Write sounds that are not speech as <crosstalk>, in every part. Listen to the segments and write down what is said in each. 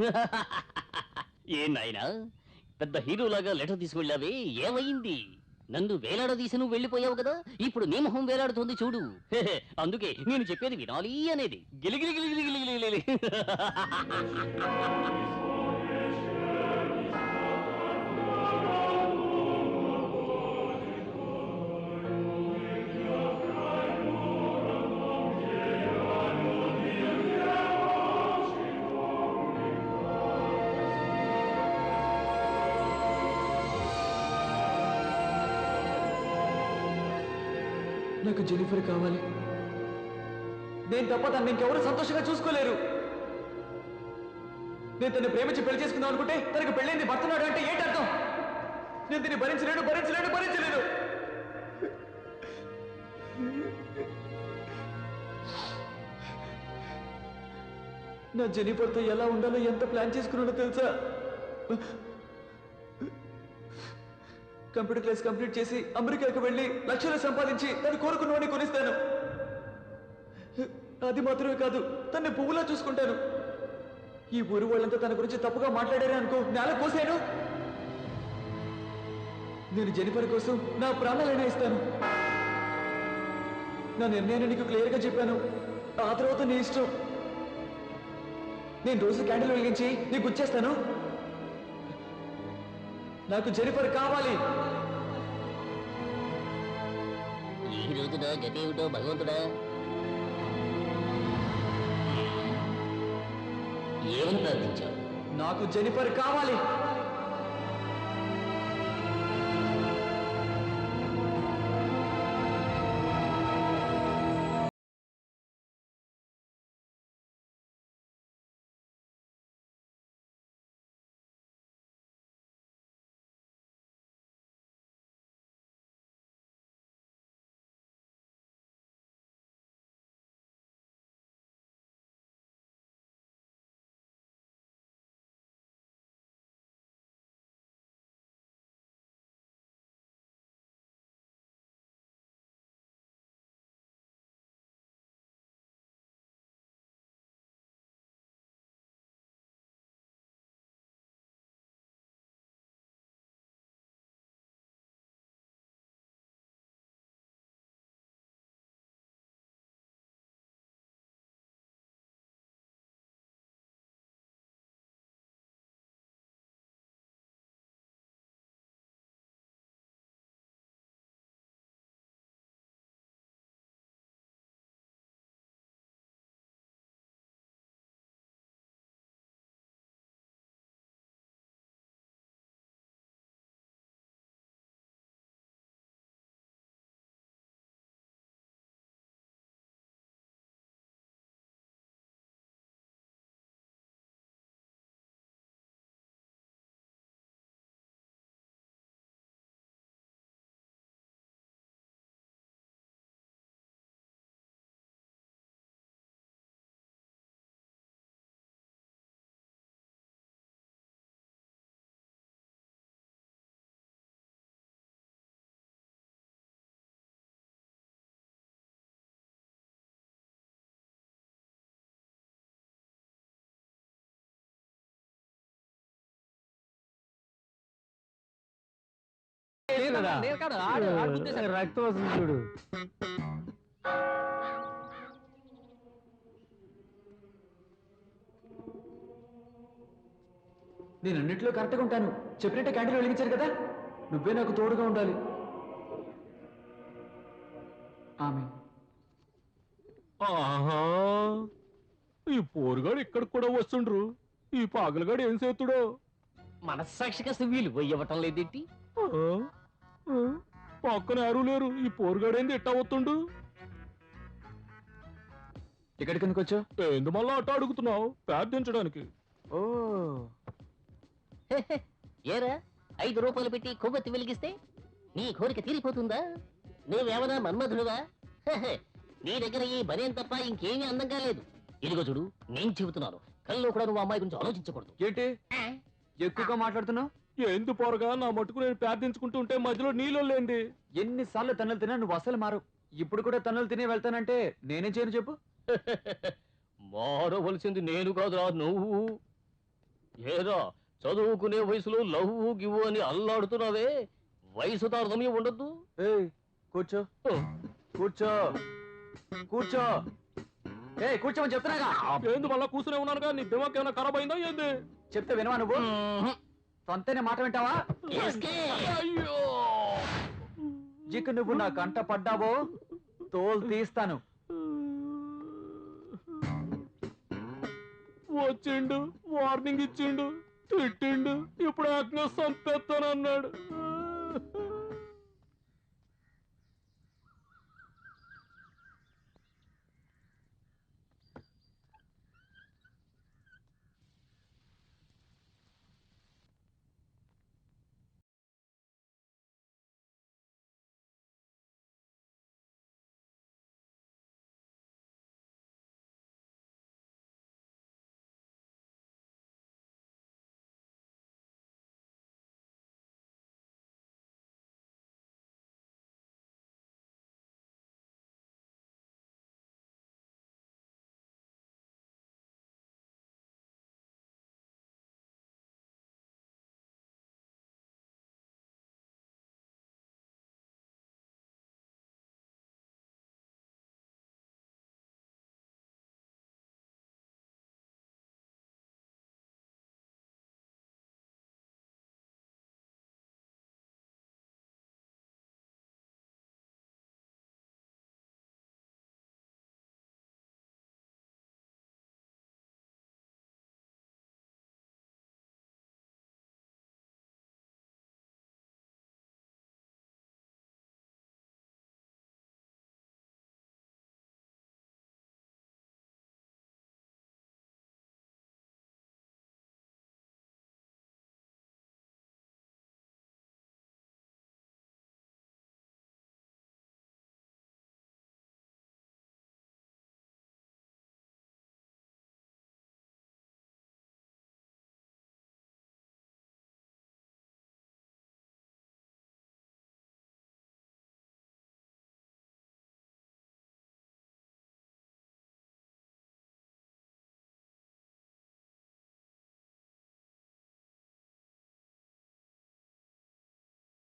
<laughs> ఏ నాయనా పెద్ద హీరోలాగా లెటర్ తీసుకువెళ్ళావే ఏమైంది? నన్ను వేలాడదీసి నువ్వు వెళ్ళిపోయావు కదా ఇప్పుడు నీ మొహం వేలాడుతుంది చూడు. <laughs> అందుకే నేను చెప్పేది వినాలి అనేది. గిలిగిలి గిలిగిలి గిలిగిలి. <laughs> నాకు జెనిఫర్ కావాలి. నేను తప్ప తను ఇంకెవరు సంతోషంగా చూసుకోలేరు. నేను తను ప్రేమించి పెళ్ళి చేసుకుందాం అనుకుంటే తనకు పెళ్ళైంది భర్తనాడు అంటే ఏంటి అర్థం నేను దీన్ని భరించలేడు భరించలేడు భరించలేడు నా జెనిఫర్తో ఎలా ఉండాలో ఎంత ప్లాన్ చేసుకున్నాడో తెలుసా? కంప్యూటర్ క్లాస్ కంప్లీట్ చేసి అమెరికాకు వెళ్ళి లక్షలు సంపాదించి తను కోరుకున్నవాడిని కొనిస్తాను. అది మాత్రమే కాదు తన్ని పువ్వులా చూసుకుంటాను. ఈ ఊరు వాళ్ళంతా తన గురించి తప్పుగా మాట్లాడారే అనుకో నేల కోసాను. నేను జెనిఫర్ కోసం నా ప్రాణాలైనా ఇస్తాను. నా నిర్ణయాన్ని నీకు క్లియర్గా చెప్పాను. ఆ తర్వాత నీ ఇష్టం. నేను రోజు క్యాండిల్ వెలిగించి నీకు గుచ్చేస్తాను. నాకు జెనిఫర్ కావాలి. ఈ రోజున గతేమిటో భగవంతుడా? ఏమని ప్రార్థించావు? నాకు జెనిఫర్ కావాలి. రక్తం వస్తుంది చూడు. నేను అన్నింటిలో కరెక్ట్గా ఉంటాను. చెప్పినట్టే క్యాండిల్ వెలిగించారు కదా? నువ్వే నాకు తోడుగా ఉండాలి. ఆమె ఆహా. ఈ పోరుగాడు ఇక్కడికి కూడా వస్తుండ్రు. ఈ పాగలగాడు ఏం చేతుడో మనస్సాక్షిగా విలువ ఇవ్వటం లేదేంటి? పక్కన ఎవరు లేరు. ఈ పోరుగాడేంది ఎట్ట అవుతుండు ఇక్కడికి ఎందుకు వచ్చావు? ఏంది మళ్ళా అట్ట అడుగుతున్నావు? ప్రార్థించడానికి. ఓ. ఏరా? ఐదు రూపాయలు పెట్టి కొవ్వొత్తి వెలిగిస్తే నీ కోరిక తీరిపోతుందా? నువ్వేమన్నా మన్మధుడువా? హెహె, నీ దగ్గర ఈ బనేం తప్ప ఇంకేమీ అందంగా లేదు. ఇదిగో చూడు నేను చెబుతున్నాను. కల్లో కూడా నువ్వు అమ్మాయి గురించి ఆలోచించకూడదు. ఏంటి? ఎక్కువగా మాట్లాడుతున్నావు? ఏంది పోరగా? నా మటుకు నేను ప్రార్థించుకుంటూ ఉంటే మధ్యలో నీళ్ళు లేంది. ఎన్నిసార్లు తన్నులు తిన్నా నువ్వు అసలు మారు. ఇప్పుడు కూడా తన్నులు తిని వెళ్తానంటే నేనేం చేయను చెప్పు. <laughs> మారవలసింది నేను కాదురా నువ్వు. ఏదో చదువుకునే వయసులో లవ్వు గివ్వు అని అల్లాడుతున్నావే వయసు తారతమ్యం ఉండద్దు. ఏయ్ కూర్చో. కూర్చో. కూర్చో. ఏ కూర్చోమని చెప్తున్నాగా? ఏంది మళ్ళా కూర్చునే ఉన్నానుగా? నీ దిమాక్ ఏమైనా ఖరాబ్ అయిందా ఏంది? చెప్తే వినవా నువ్వు? సొంతనే మాట వింటావా? అయ్యో. జిక్కు నువ్వు నా కంట పడ్డావో తోలు తీస్తాను. వచ్చిండు వార్నింగ్ ఇచ్చిండు తిట్టిండు ఇప్పుడు ఏకంగా సంపేస్తానన్నాడు.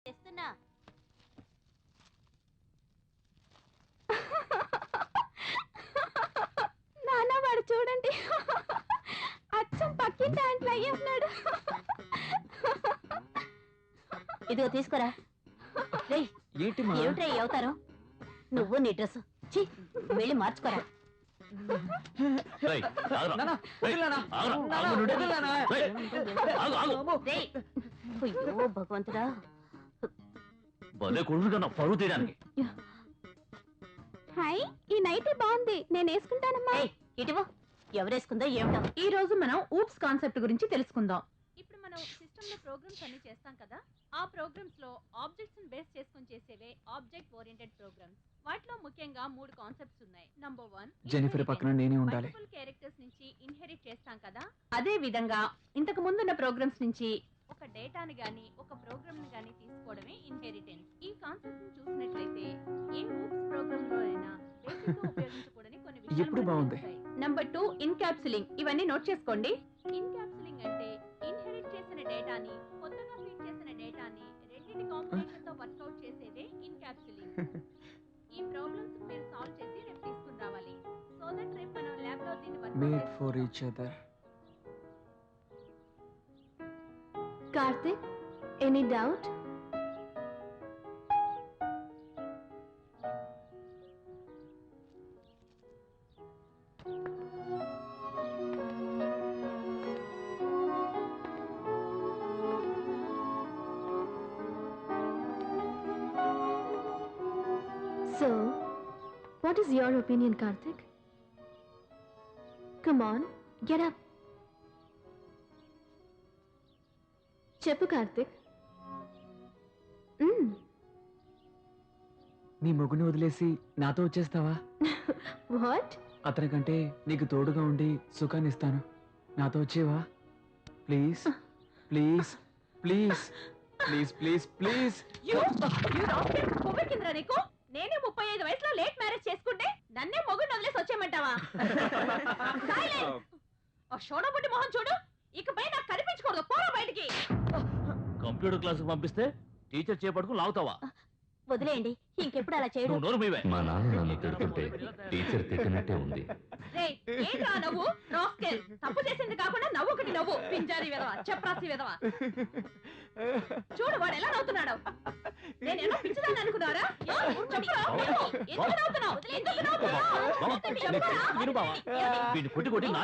చేస్తున్నా నాన్న వాడు చూడండి అచ్చం పక్కింటి దాంట్లో అయ్యి ఉన్నాడు ఇదిగో తీసుకురా రేయ్ ఏంటి ఏమిట్రా ఈ అవతారం నువ్వు నీ డ్రెస్ ఛీ వెళ్ళి మార్చుకోరా రేయ్, ఆగురా. నాన్న, వదిలేనా? ఆగురా, నాన్న, ఆగు నువ్వు. వదిలేనా? రేయ్, ఆగు, ఆగు. రేయ్ అయ్యో భగవంతుడా భలే కొడుకు నా పరువు తీయడానికి. హాయ్ ఈ నైట్ బాగుంది. నేను వేసుకుంటానమ్మా. ఇటువో ఎవరేసుకుందో ఏమిటో. ఈ రోజు మనం ఊప్స్ కాన్సెప్ట్ గురించి తెలుసుకుందాం. ఇప్పుడు మనం సిస్టమ్లో ప్రోగ్రామ్స్ అన్ని చేస్తాం కదా? ఆ ప్రోగ్రామ్స్లో ఆబ్జెక్ట్స్ని బేస్ చేసుకొని చేసేవే ఆబ్జెక్ట్ ఓరియంటెడ్ ప్రోగ్రామ్స్. వాటిలో ముఖ్యంగా మూడు కాన్సెప్ట్స్ ఉన్నాయి. నంబర్ వన్ జెనిఫర్ పక్కన నేనే ఉండాలి. క్యారెక్టర్స్ నుంచి ఇన్హెరిట్ చేస్తాం కదా? అదే విధంగా ఇంతకు ముందున్న ప్రోగ్రామ్స్ నుంచి ఒక డేటాని గాని ఒక ప్రోగ్రామ్ని గాని తీసుకోవడమే ఇన్హెరిటెన్స్. ఈ కాన్సెప్ట్ని చూసినట్లయితే ఏ ఊప్స్ ప్రోగ్రామ్లో అయినా బేసిక్గా ఉపయోగించకూడని కొన్ని విషయాలు ఎప్పుడు బాగుంది. నంబర్ టూ ఇన్కాప్సులింగ్ ఇవన్నీ నోట్ చేసుకోండి. ఇన్కాప్సులింగ్ అంటే ఇన్హెరిట్ చేసిన డేటాని కొత్తగా ఫీడ్ చేసిన డేటాని రెండింటి కాంబినేషన్తో వర్కౌట్ చేసేదే ఇన్కాప్సులింగ్ ఈ ప్రాబ్లమ్స్ మీరు సాల్వ్ చేసి రేపు తీసుకుని రావాలి. సో దట్ రేపు మనం ల్యాబ్లో దీన్ని made work for each other Any doubt So, what is your opinion, Karthik? Come on, get up. చెప్పు కార్తిక్ నీ మొగుని వదిలేసి నాతో వచ్చేస్తావా? వాట్ అతనికంటే నీకు తోడుగా ఉండి సుఖాన్ని ఇస్తాను. నాతో వచ్చేవా? Please please please please please please నేనే ముప్పై ఐదు వయసులో లేట్ మ్యారేజ్ చేసుకుంటే నన్నే మొగుడు వదిలేసి వచ్చేయమంటావా! ఆ షోడబుట్టి మొహం చూడు. ఇకపై నాకు కనిపించకూడదు. పోరా బయటికి. కంప్యూటర్ క్లాస్ పంపిస్తే టీచర్ చేపట్టుకు లాగుతావా? వదిలేయండి. ఇంకెప్పుడు అలా చేయడు. నువ్వు నోరు మీవే మా నాన్న నన్ను తిడుతుంటే టీచర్ తిట్టినట్టే ఉంది. రేయ్, ఏంట్రా నవ్వు? రాస్కెల్ తప్పు చేసింది కాకుండా నవ్వు ఒకటి నవ్వు. పింజారి విధవ చెప్రాసి విధవ. చూడు వాడు ఎలా నవ్వుతున్నాడు. నేను ఎలా పిచ్చిదాన్ని అనుకున్నారా. వీడిని కొట్టి కొట్టి నా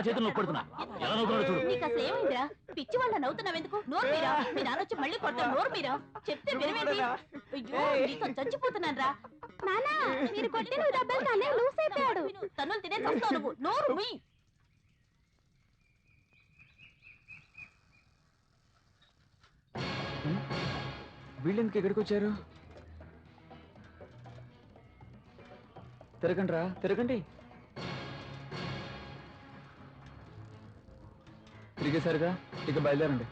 ఎలా నవ్వుతున్నాడు చూడు. నీకు అసలు ఏమైందిరా? పిచ్చి వాళ్ళ నవ్వుతున్నావు ఎందుకు? నోరు మీరా? మీ నాన్న వచ్చి మళ్ళీ నోరు మీరా? చెప్తే వినవేంటి? అయ్యో నీతో చచ్చిపోతున్నాను రా నానా మీరు కొట్టిన డబ్బులు తనే లూస్ అయిపోయాడు. తినే చస్తావు నువ్వు. నోరు మీ. వీళ్ళెందుకు ఎక్కడికి వచ్చారు తిరగండి రా తిరగండి. తిరిగేసరిగా ఇక బయలుదేరండి.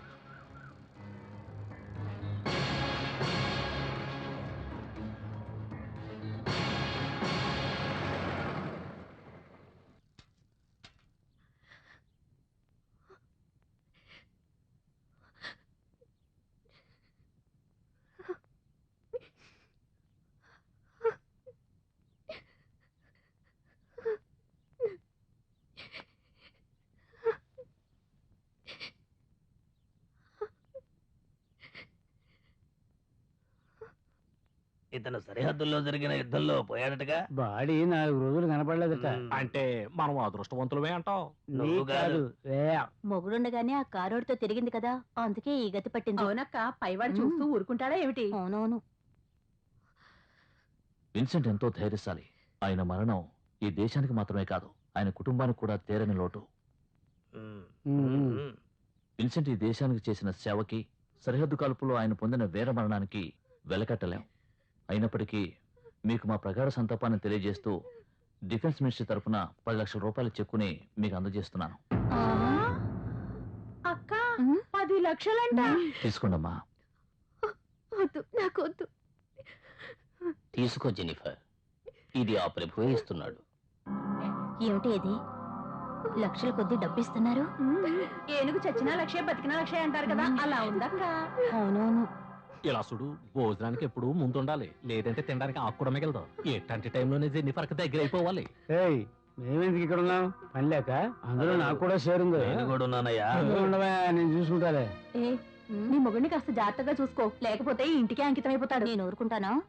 ఇతను సరిహద్దుల్లో జరిగిన యుద్ధంలో పోయాడటగా? బాడీ నాలుగు రోజులు కనపడలేదట. అంటే మనం అదృష్టవంతులమే అంటావు నువ్వు కాదు. మొగుడుండగానే ఆ కారోడితో తిరిగింది కదా అందుకే ఈ గతి పట్టింది. అవునక్క పైవాడు చూస్తూ ఊరుకుంటాడా ఏమిటి? అవునవును. విన్సెంట్ ఎంతో ధైర్యశాలి. ఆయన మరణం ఈ దేశానికి మాత్రమే కాదు ఆయన కుటుంబానికి కూడా తీరని లోటు. విన్సెంట్ ఈ దేశానికి చేసిన సేవకి సరిహద్దు కాల్పులో ఆయన పొందిన వీర మరణానికి వెలకట్టలేం. అయినప్పటికీ మీకు మా ప్రగాఢ సంతాపాన్ని తెలియజేస్తూ డిఫెన్స్ మినిస్ట్రీ తరఫున పది లక్షల రూపాయల చెక్కుని మీకు అందజేస్తున్నాను. అక్క. పది లక్షలంట. తీసుకోండమ్మా. వద్దు నాకు వద్దు. తీసుకో జెనిఫర్ ఇది ఆ ప్రభువే ఇస్తున్నాడు. ఏమిటి ఇది? లక్షల కొద్ది డబ్బిస్తున్నారు? ఏనుగు చచ్చినా లక్షే బతికినా లక్షే అంటారు కదా. అలా ఉందక్క? అవునవును. ఇలా చూడు భోజనానికి ఎప్పుడు ముందుండాలి. లేదంటే తినడానికి ఆకు కూడా మిగలదు. ఎట్లాంటి టైంలోనే జెన్నిఫర్కి దగ్గర అయిపోవాలి. ఏయ్ మేమెందుకు ఇక్కడ ఉన్నాం? పని లేక? అందులో నాకు కూడా షేర్ ఉంది. నేను కూడా ఉన్నానయ్యా. నువ్వు ఉండవా? నేను చూసుకుంటాలే. ఏ నీ మొగుడిని కాస్త జాగ్రత్తగా చూసుకో. లేకపోతే ఈ ఇంటికే అంకితం అయిపోతాడు నేను ఊరుకుంటానా?